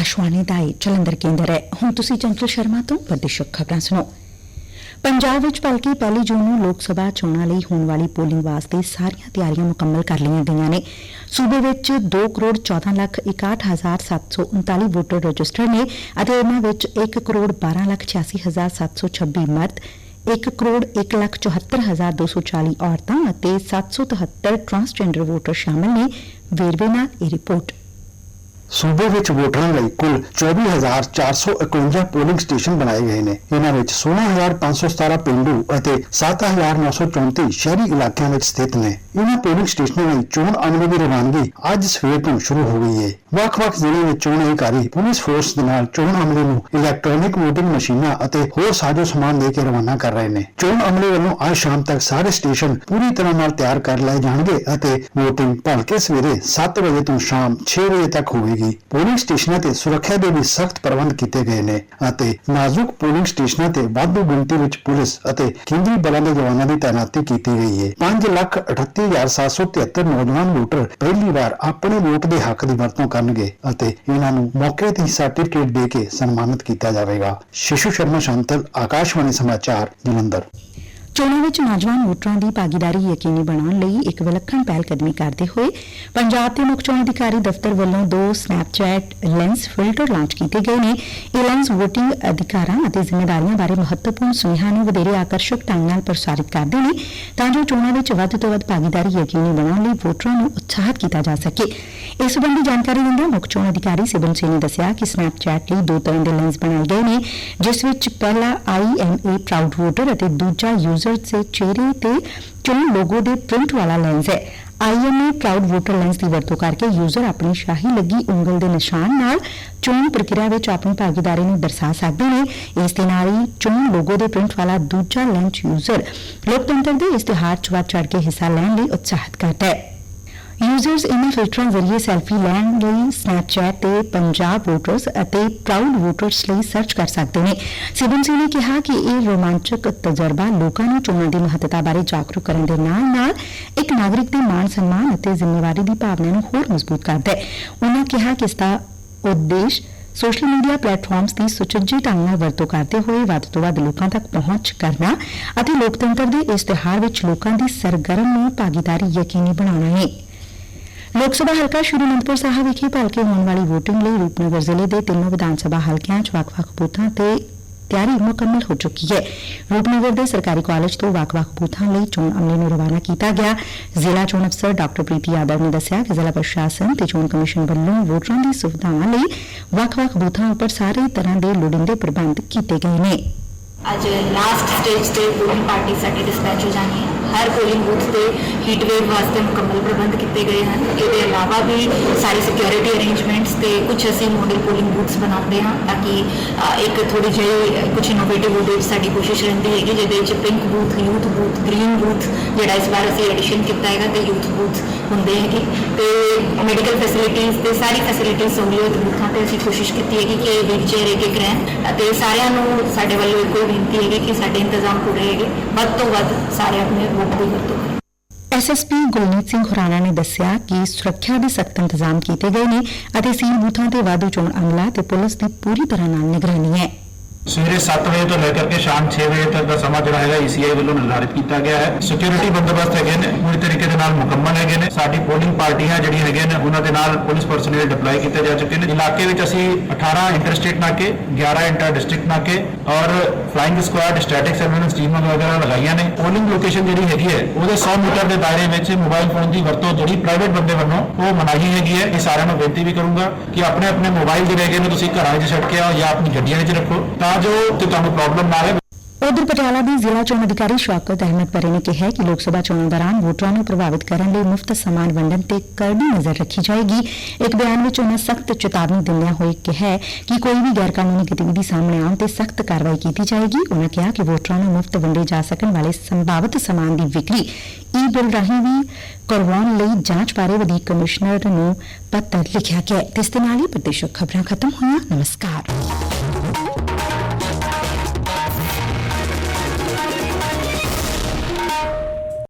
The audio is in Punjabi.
ਆਕਾਸ਼ਵਾਣੀ ਦਾ ਇਹ ਜਲੰਧਰ ਕੇਂਦਰ ਹੈ। ਹੁਣ ਤੁਸੀਂ ਚੰਚਲ ਸ਼ਰਮਾ ਤੋਂ ਵਿਦੇਸ਼ਕ ਖਬਰਾਂ ਸੁਣੋ। ਪੰਜਾਬ ਵਿੱਚ ਭਲਕੇ ਪਹਿਲੀ ਜੂਨ ਨੂੰ ਲੋਕ ਸਭਾ ਚੋਣਾਂ ਲਈ ਹੋਣ ਵਾਲੀ ਪੋਲਿੰਗ ਵਾਸਤੇ ਸਾਰੀਆਂ ਤਿਆਰੀਆਂ ਮੁਕੰਮਲ ਕਰ ਲਈਆਂ ਗਈਆਂ ਨੇ। ਸੂਬੇ ਵਿੱਚ 2 ਕਰੋੜ 14 ਲੱਖ 61739 ਵੋਟਰ ਰਜਿਸਟਰ ਨੇ ਅਤੇ ਇਹਨਾਂ ਵਿੱਚ 1 ਕਰੋੜ 12 ਲੱਖ 86726 ਮਰਦ 1 ਕਰੋੜ 1 ਲੱਖ 74240 ਔਰਤਾਂ ਅਤੇ 773 ਟਰਾਂਸਜੈਂਡਰ ਵੋਟਰ ਸ਼ਾਮਲ ਨੇ। ਵੇਰਵੇ ਨਾਲ ਇਹ ਰਿਪੋਰਟ। ਸੂਬੇ ਵਿੱਚ ਵੋਟਰਾਂ ਲਈ ਕੁੱਲ 24451 ਪੋਲਿੰਗ ਸਟੇਸ਼ਨ ਬਣਾਏ ਗਏ ਨੇ। ਇਹਨਾਂ ਵਿੱਚ 16517 ਪਿੰਡੂ ਅਤੇ 7934 ਸ਼ਹਿਰੀ ਇਲਾਕਿਆਂ ਵਿੱਚ ਸਥਿਤ ਨੇ। ਇਹਨਾਂ ਪੋਲਿੰਗ ਸਟੇਸ਼ਨਾਂ ਲਈ ਚੋਣ ਅਮਲੇ ਦੀ ਰਵਾਨਗੀ ਅੱਜ ਸਵੇਰ ਤੋਂ ਸ਼ੁਰੂ ਹੋ ਗਈ ਹੈ ਵੱਖ-ਵੱਖ ਜ਼ਿਲ੍ਹਿਆਂ ਵਿੱਚ ਚੋਣ ਅਧਿਕਾਰੀ ਪੁਲਿਸ ਫੋਰਸ ਦੇ ਨਾਲ ਚੋਣ ਅਮਲੇ ਨੂੰ ਇਲੈਕਟ੍ਰੋਨਿਕ ਵੋਟਿੰਗ ਮਸ਼ੀਨਾਂ ਅਤੇ ਹੋਰ ਸਾਜ਼ੋ ਸਮਾਨ ਦੇ ਕੇ ਰਵਾਨਾ ਕਰ ਰਹੇ ਨੇ। ਚੋਣ ਅਮਲੇ ਵੱਲੋਂ ਅੱਜ ਸ਼ਾਮ ਤੱਕ ਸਾਰੇ ਸਟੇਸ਼ਨ ਪੂਰੀ ਤਰ੍ਹਾਂ ਨਾਲ ਤਿਆਰ ਕਰ ਲਏ ਜਾਣਗੇ ਅਤੇ ਵੋਟਿੰਗ ਭਲਕੇ ਸਵੇਰੇ 7 ਵਜੇ ਤੋਂ ਸ਼ਾਮ 6 ਵਜੇ ਤੱਕ ਹੋਵੇਗੀ। ਪੋਲਿੰਗ ਸਟੇਸ਼ਨਾਂ ਤੇ ਸੁਰੱਖਿਆ ਦੇ ਵੀ ਸਖਤ ਪ੍ਰਬੰਧ ਕੀਤੇ ਗਏ ਨੇ ਅਤੇ ਨਾਜ਼ੁਕ ਪੋਲਿੰਗ ਸਟੇਸ਼ਨਾਂ ਤੇ ਵਾਧੂ ਗਿਣਤੀ ਵਿੱਚ ਪੁਲਿਸ ਅਤੇ ਕੇਂਦਰੀ ਬਲਾਂ ਦੇ ਜਵਾਨਾਂ ਦੀ ਤਾਇਨਾਤੀ ਕੀਤੀ ਗਈ ਹੈ। 538773 ਨੌਜਵਾਨ ਵੋਟਰ ਪਹਿਲੀ ਵਾਰ ਆਪਣੇ ਵੋਟ ਦੇ ਹੱਕ ਦੀ ਵਰਤੋਂ ਕਰਨਗੇ ਅਤੇ ਇਹਨਾਂ ਨੂੰ ਮੌਕੇ ਤੇ ਸਰਟੀਫਿਕੇਟ ਦੇ ਕੇ ਸਨਮਾਨਿਤ ਕੀਤਾ ਜਾਵੇਗਾ। ਸ਼ਿਸ਼ੂ ਸ਼ਰਮਾ ਸ਼ਾਂਤਲ, ਆਕਾਸ਼ਵਾਣੀ ਸਮਾਚਾਰ, ਜਲੰਧਰ। ਚੋਣਾਂ ਵਿਚ ਨੌਜਵਾਨ ਵੋਟਰਾਂ ਦੀ ਭਾਗੀਦਾਰੀ ਯਕੀਨੀ ਬਣਾਉਣ ਲਈ ਇਕ ਵਿਲੱਖਣ ਪਹਿਲਕਦਮੀ ਕਰਦੇ ਹੋਏ ਪੰਜਾਬ ਦੇ ਮੁੱਖ ਚੋਣ ਅਧਿਕਾਰੀ ਦਫ਼ਤਰ ਵੱਲੋਂ ਦੋ ਸਨੈਪਚੈਟ ਲੈਂਸ ਫਿਲਟਰ ਲਾਂਚ ਕੀਤੇ ਗਏ ਨੇ। ਇਹ ਲੈਂਸ ਵੋਟਿੰਗ ਅਧਿਕਾਰਾਂ ਅਤੇ ਜ਼ਿੰਮੇਵਾਰੀਆਂ ਬਾਰੇ ਮਹੱਤਵਪੂਰਨ ਸੁਨੇਹਾ ਨੂੰ ਵਧੇਰੇ ਆਕਰਸ਼ਕ ਢੰਗ ਨਾਲ ਪ੍ਰਸਾਰਿਤ ਕਰਦੇ ਨੇ ਤਾਂ ਜੋ ਚੋਣਾਂ ਵਿੱਚ ਵੱਧ ਤੋਂ ਵੱਧ ਭਾਗੀਦਾਰੀ ਯਕੀਨੀ ਬਣਾਉਣ ਲਈ ਵੋਟਰਾਂ ਨੂੰ ਉਤਸ਼ਾਹਿਤ ਕੀਤਾ ਜਾ ਸਕੇ। ਇਸ ਸੰਬੰਧੀ ਜਾਣਕਾਰੀ ਦਿੰਦਿਆਂ ਮੁੱਖ ਚੋਣ ਅਧਿਕਾਰੀ ਸਿਬਨ ਸਿੰਘ ਨੇ ਦੱਸਿਆ ਕਿ ਸਨੈਪਚੈਟ ਲਈ ਦੋ ਤਰ੍ਹਾਂ ਦੇ ਲੈਂਸ ਬਣਾਏ ਗਏ ਨੇ, ਜਿਸ ਵਿੱਚ ਪਹਿਲਾ IMA ਪ੍ਰਾਊਡ ਵੋਟਰ ਅਤੇ ਦੂਜਾ ਯੂਜ਼ਰ ਦੇ ਚਿਹਰੇ ਤੇ ਚੋਣ ਲੋਗੋ ਦੇ ਪ੍ਰਿੰਟ ਵਾਲਾ ਲੈਂਸ ਹੈ। IMA ਪ੍ਰਾਊਡ ਵੋਟਰ ਲੈਂਸ ਦੀ ਵਰਤੋਂ ਕਰਕੇ ਯੂਜ਼ਰ ਆਪਣੀ ਸ਼ਾਹੀ ਲੱਗੀ ਉਂਗਲ ਦੇ ਨਿਸ਼ਾਨ ਨਾਲ ਚੋਣ ਪ੍ਰਕਿਰਿਆ ਵਿੱਚ ਆਪਣੀ ਭਾਗੀਦਾਰੀ ਨੂੰ ਦਰਸਾ ਸਕਦੇ ਨੇ। ਇਸ ਦੇ ਨਾਲ ਹੀ ਚੋਣ ਲੋਗੋ ਦੇ ਪ੍ਰਿੰਟ ਵਾਲਾ ਦੂਜਾ ਲੈਂਸ ਯੂਜ਼ਰ ਲੋਕਤੰਤਰ ਦੇ ਇਸ਼ਤਿਹਾਰ 'ਚ ਵੱਧ ਚੜ ਕੇ ਹਿੱਸਾ ਲੈਣ ਲਈ ਉਤਸ਼ਾਹਿਤ ਕਰਦਾ ਹੈ। ਯੂਜ਼ਰਸ ਇਹਨਾਂ ਫਿਲਟਰਾਂ ਜ਼ਰੀਏ ਸੈਲਫੀ ਲੈਣ ਲਈ ਸਨੈਪਚੈਟ ਤੇ ਪੰਜਾਬ ਵੋਟਰਸ ਅਤੇ ਪ੍ਰਾਊਡ ਵੋਟਰਸ ਲਈ ਸਰਚ ਕਰ ਸਕਦੇ ਨੇ। ਸਿਬਨ ਸਿੰਘ ਨੇ ਕਿਹਾ ਕਿ ਇਹ ਰੋਮਾਂਚਕ ਤਜਰਬਾ ਲੋਕਾਂ ਨੂੰ ਚੋਣਾਂ ਦੀ ਮਹੱਤਤਾ ਬਾਰੇ ਜਾਗਰੂਕ ਕਰਨ ਦੇ ਨਾਲ-ਨਾਲ ਇੱਕ ਨਾਗਰਿਕ ਦੇ ਮਾਣ ਸਨਮਾਨ ਅਤੇ ਜ਼ਿੰਮੇਵਾਰੀ ਦੀ ਭਾਵਨਾ ਨੂੰ ਹੋਰ ਮਜ਼ਬੂਤ ਕਰਦਾ ਹੈ। ਉਹਨਾਂ ਕਿਹਾ ਕਿ ਇਸ ਦਾ ਉਦੇਸ਼ ਸੋਸ਼ਲ ਮੀਡੀਆ ਪਲੇਟਫਾਰਮਸ ਦੀ ਸੁਚੱਜੀ ਢੰਗ ਨਾਲ ਵਰਤੋਂ ਕਰਦੇ ਹੋਏ ਵੱਧ ਤੋਂ ਵੱਧ ਲੋਕਾਂ ਤੱਕ ਪਹੁੰਚ ਕਰਨਾ ਅਤੇ ਲੋਕਤੰਤਰ ਦੇ ਇਸ ਇਸ਼ਤਿਹਾਰ ਵਿੱਚ ਲੋਕਾਂ ਦੀ ਸਰਗਰਮ ਨੂੰ ਭਾਗੀਦਾਰੀ ਯਕੀਨੀ ਬਣਾਉਣਾ ਹੈ। ਲੋਕ ਸਭਾ ਹਲਕਾ ਸ਼੍ਰੀ ਅਨੰਦਪੁਰ ਸਾਹਿਬ ਵਿਖੇ ਭਲਕੇ ਹੋਣ ਵਾਲੀ VOTING ਲਈ ਰੂਪਨਗਰ ਜ਼ਿਲ੍ਹੇ ਦੇ ਤਿੰਨੋਂ ਵਿਧਾਨ ਸਭਾ ਹਲਕਿਆਂ 'ਚ ਵੱਖ-ਵੱਖ ਬੂਥਾਂ ਤੇ ਤਿਆਰੀ ਮੁਕੰਮਲ ਹੋ ਚੁੱਕੀ ਹੈ। ਰੂਪਨਗਰ ਦੇ ਸਰਕਾਰੀ ਕਾਲਜ ਤੋਂ ਵੱਖ-ਵੱਖ ਬੂਥਾਂ ਲਈ ਚੋਣ ਅਮਲੇ ਨੂੰ ਰਵਾਨਾ ਕੀਤਾ ਗਿਆ। ਜ਼ਿਲ੍ਹਾ ਚੋਣ ਅਫਸਰ ਡਾਕਟਰ ਪ੍ਰੀਤੀ ਯਾਦਵ ਨੇ ਦੱਸਿਆ ਕਿ ਜ਼ਿਲ੍ਹਾ ਪ੍ਰਸ਼ਾਸਨ ਤੇ ਚੋਣ ਕਮਿਸ਼ਨ ਵੱਲੋਂ ਵੋਟਰਾਂ ਦੀ ਸੁਵਿਧਾਵਾਂ ਲਈ ਵੱਖ-ਵੱਖ ਬੂਥਾਂ ਉੱਪਰ ਸਾਰੇ ਤਰ੍ਹਾਂ ਦੇ ਲੋੜੀਂਦੇ ਪ੍ਰਬੰਧ ਕੀਤੇ ਗਏ ਨੇ। ਅੱਜ ਲਾਸਟ ਸਟੇਜ ਤੇ ਪੋਲਿੰਗ ਪਾਰਟੀ ਸਾਡੀ ਡਿਸਪੈਚ ਹੋ ਜਾਣੀ ਹੈ। ਹਰ ਪੋਲਿੰਗ ਬੂਥ ਤੇ ਹੀਟ ਵੇਵ ਵਾਸਤੇ ਮੁਕੰਮਲ ਪ੍ਰਬੰਧ ਕੀਤੇ ਗਏ ਹਨ। ਇਹਦੇ ਇਲਾਵਾ ਵੀ ਸਾਰੇ ਸਿਕਿਉਰਿਟੀ ਅਰੇਂਜਮੈਂਟਸ ਤੇ ਕੁਝ ਅਸੀਂ ਮੋਡਲ ਪੋਲਿੰਗ ਬੂਥਸ ਬਣਾਉਂਦੇ ਹਾਂ ਤਾਂ ਕਿ ਇੱਕ ਥੋੜੀ ਜਿਹੀ ਕੁਝ ਇਨੋਵੇਟਿਵ ਉਹਦੇ ਵਿੱਚ ਸਾਡੀ ਕੋਸ਼ਿਸ਼ ਰਹਿੰਦੀ ਹੈਗੀ, ਜਿਹਦੇ ਵਿੱਚ pink booth youth booth green booth ਜਿਹੜਾ ਇਸ ਵਾਰ ਅਸੀਂ ਐਡੀਸ਼ਨ ਕੀਤਾ ਹੈਗਾ, ਤੇ ਯੂਥ ਬੂਥ ਹੁੰਦੇ ਹੈਗੇ। ਤੇ ਮੈਡੀਕਲ ਫੈਸਿਲਿਟੀਜ਼ ਤੇ ਸਾਰੀ ਫੈਸਿਲਿਟੀਜ਼ ਸਹੂਲੀਅਤ ਬੂਥਾਂ ਤੇ। ਅਸੀਂ ਕੋਸ਼ਿਸ਼ ਕੀਤੀ ਹੈਗੀ ਕਿ ਵੀਲ ਚੇਅਰ ਇੱਕ ਰਹਿਣ ਅਤੇ ਸਾਰਿਆਂ ਨੂੰ ਸਾਡੇ ਵੱਲੋਂ ਇੱਕੋ ਬੇਨਤੀ ਹੈਗੀ ਕਿ ਸਾਡੇ ਇੰਤਜ਼ਾਮ ਪੂਰੇ ਹੈਗੇ। ਵੱਧ ਤੋਂ ਵੱਧ ਸਾਰੇ ਆਪਣੇ ਵੋਟ ਦੀ ਵਰਤੋਂ ਕਰਨ। ਐਸਐਸਪੀ ਗੁਲਨੀਤ ਸਿੰਘ ਖੁਰਾਣਾ ਨੇ ਦੱਸਿਆ ਕਿ ਸੁਰੱਖਿਆ ਦੇ ਸਖਤ ਇੰਤਜ਼ਾਮ ਕੀਤੇ ਗਏ ਨੇ ਅਤੇ ਸੀਲ ਬੂਥਾਂ ਤੇ ਵਾਧੂ ਚੋਣ ਅਮਲਾ ਤੇ ਪੁਲਿਸ ਦੀ ਪੂਰੀ ਤਰ੍ਹਾਂ ਨਾਲ ਨਿਗਰਾਨੀ ਹੈ। ਸਵੇਰੇ 7 ਵਜੇ ਤੋਂ ਲੈ ਕੇ ਸ਼ਾਮ 6 ਵਜੇ ਤੱਕ ਦਾ ਸਮਾਂ ਜਿਹੜਾ ਹੈਗਾ ECI ਵੱਲੋਂ ਨਿਰਧਾਰਿਤ ਕੀਤਾ ਗਿਆ ਹੈ। ਸਿਕਿਉਰਿਟੀ ਬੰਦੋਬਸਤ ਹੈਗੇ ਨੇ, ਪੂਰੀ ਤਰੀਕੇ ਦੇ ਨਾਲ ਮੁਕੰਮਲ ਹੈਗੇ ਨੇ। ਸਾਡੀ ਪੋਲਿੰਗ ਪਾਰਟੀਆਂ ਜਿਹੜੀਆਂ ਹੈਗੀਆਂ ਨੇ, ਉਹਨਾਂ ਦੇ ਨਾਲ ਪੁਲਿਸ ਪਰਸਨਲ ਡਿਪਲੋਏ ਕੀਤੇ ਜਾ ਚੁੱਕੇ ਨੇ। ਇਲਾਕੇ ਵਿੱਚ ਅਸੀਂ 18 ਇੰਟਰਸਟੇਟ ਨਾਕੇ 11 ਇੰਟਰ ਡਿਸਟ੍ਰਿਕਟ ਨਾਕੇ ਔਰ ਫਲਾਈਂਗ ਸਕੁਆਡ ਸਟੈਟਿਕ ਸਰਵੇਲੈਂਸ ਟੀਮਾਂ ਵਗੈਰਾ ਲਗਾਈਆਂ ਨੇ। ਪੋਲਿੰਗ ਲੋਕੇਸ਼ਨ ਜਿਹੜੀ ਹੈਗੀ ਹੈ, ਉਹਦੇ 100 ਮੀਟਰ ਦੇ ਦਾਇਰੇ ਵਿੱਚ ਮੋਬਾਈਲ ਫੋਨ ਦੀ ਵਰਤੋਂ ਜਿਹੜੀ ਪ੍ਰਾਈਵੇਟ ਬੰਦੇ ਵੱਲੋਂ ਉਹ ਮਨਾਹੀ ਹੈਗੀ ਹੈ। ਇਹ ਸਾਰਿਆਂ ਨੂੰ ਬੇਨਤੀ ਵੀ ਕਰੂੰਗਾ ਕਿ ਆਪਣੇ ਆਪਣੇ ਮੋਬਾਈਲ ਜਿਹੜੇ ਹੈਗੇ ਨੇ, ਤੁਸੀਂ ਘਰਾਂ ਚ ਛੱਡ ਕੇ ਆਓ ਜਾਂ ਆਪਣੀ ਗੱਡੀਆਂ ਵਿੱਚ ਰੱਖੋ। ਤਾਂ ਜੋ ਤੇ ਤੁਹਾਨੂੰ ਪ੍ਰੋਬਲਮ ਨਾ ਆਵੇ ਉਧਰ ਪਟਿਆਲਾ ਦੀ ਜ਼ਿਲ੍ਹਾ ਚੋਣ ਅਧਿਕਾਰੀ ਸ਼ੌਕਤ ਅਹਿਮਦ ਪਰੇ ਨੇ ਕਿਹਾ ਹੈ ਕਿ ਲੋਕ ਸਭਾ ਚੋਣਾਂ ਦੌਰਾਨ ਵੋਟਰਾਂ ਨੂੰ ਪ੍ਰਭਾਵਿਤ ਕਰਨ ਲਈ ਮੁਫਤ ਸਮਾਨ ਵੰਡਣ ਤੇ ਕਰੜੀ ਨਜ਼ਰ ਰੱਖੀ ਜਾਏਗੀ ਇੱਕ ਬਿਆਨ ਵਿੱਚ ਉਹਨਾਂ ਸਖਤ ਚੇਤਾਵਨੀ ਦਿੰਦਿਆਂ ਹੋਏ ਕਿਹਾ ਹੈ ਕਿ ਕੋਈ ਵੀ ਗੈਰਕਾਨੂੰਨੀ ਗਤੀਵਿਧੀ ਸਾਹਮਣੇ ਆਉਣ ਤੇ ਸਖਤ ਕਾਰਵਾਈ ਕੀਤੀ ਜਾਏਗੀ ਉਹਨਾਂ ਕਿਹਾ ਕਿ ਵੋਟਰਾਂ ਨੂੰ ਮੁਫਤ ਵੰਡੇ ਜਾ ਸਕਣ ਵਾਲੇ ਸੰਭਾਵਿਤ ਸਮਾਨ ਦੀ ਵਿਕਰੀ ਈ ਬਿੱਲ ਰਾਹੀਂ ਵੀ ਕਰਵਾਉਣ ਲਈ ਜਾਂਚ ਬਾਰੇ ਵਧੀਕ ਕਮਿਸ਼ਨਰ ਨੂੰ ਪੱਤਰ ਲਿਖਿਆ ਗਿਆ ਹੈ ਤੇ ਇਸ ਦੇ ਨਾਲ ਹੀ ਪ੍ਰਦੇਸ਼ਕ ਖਬਰਾਂ ਖਤਮ ਹੋਈਆਂ ਨਮਸਕਾਰ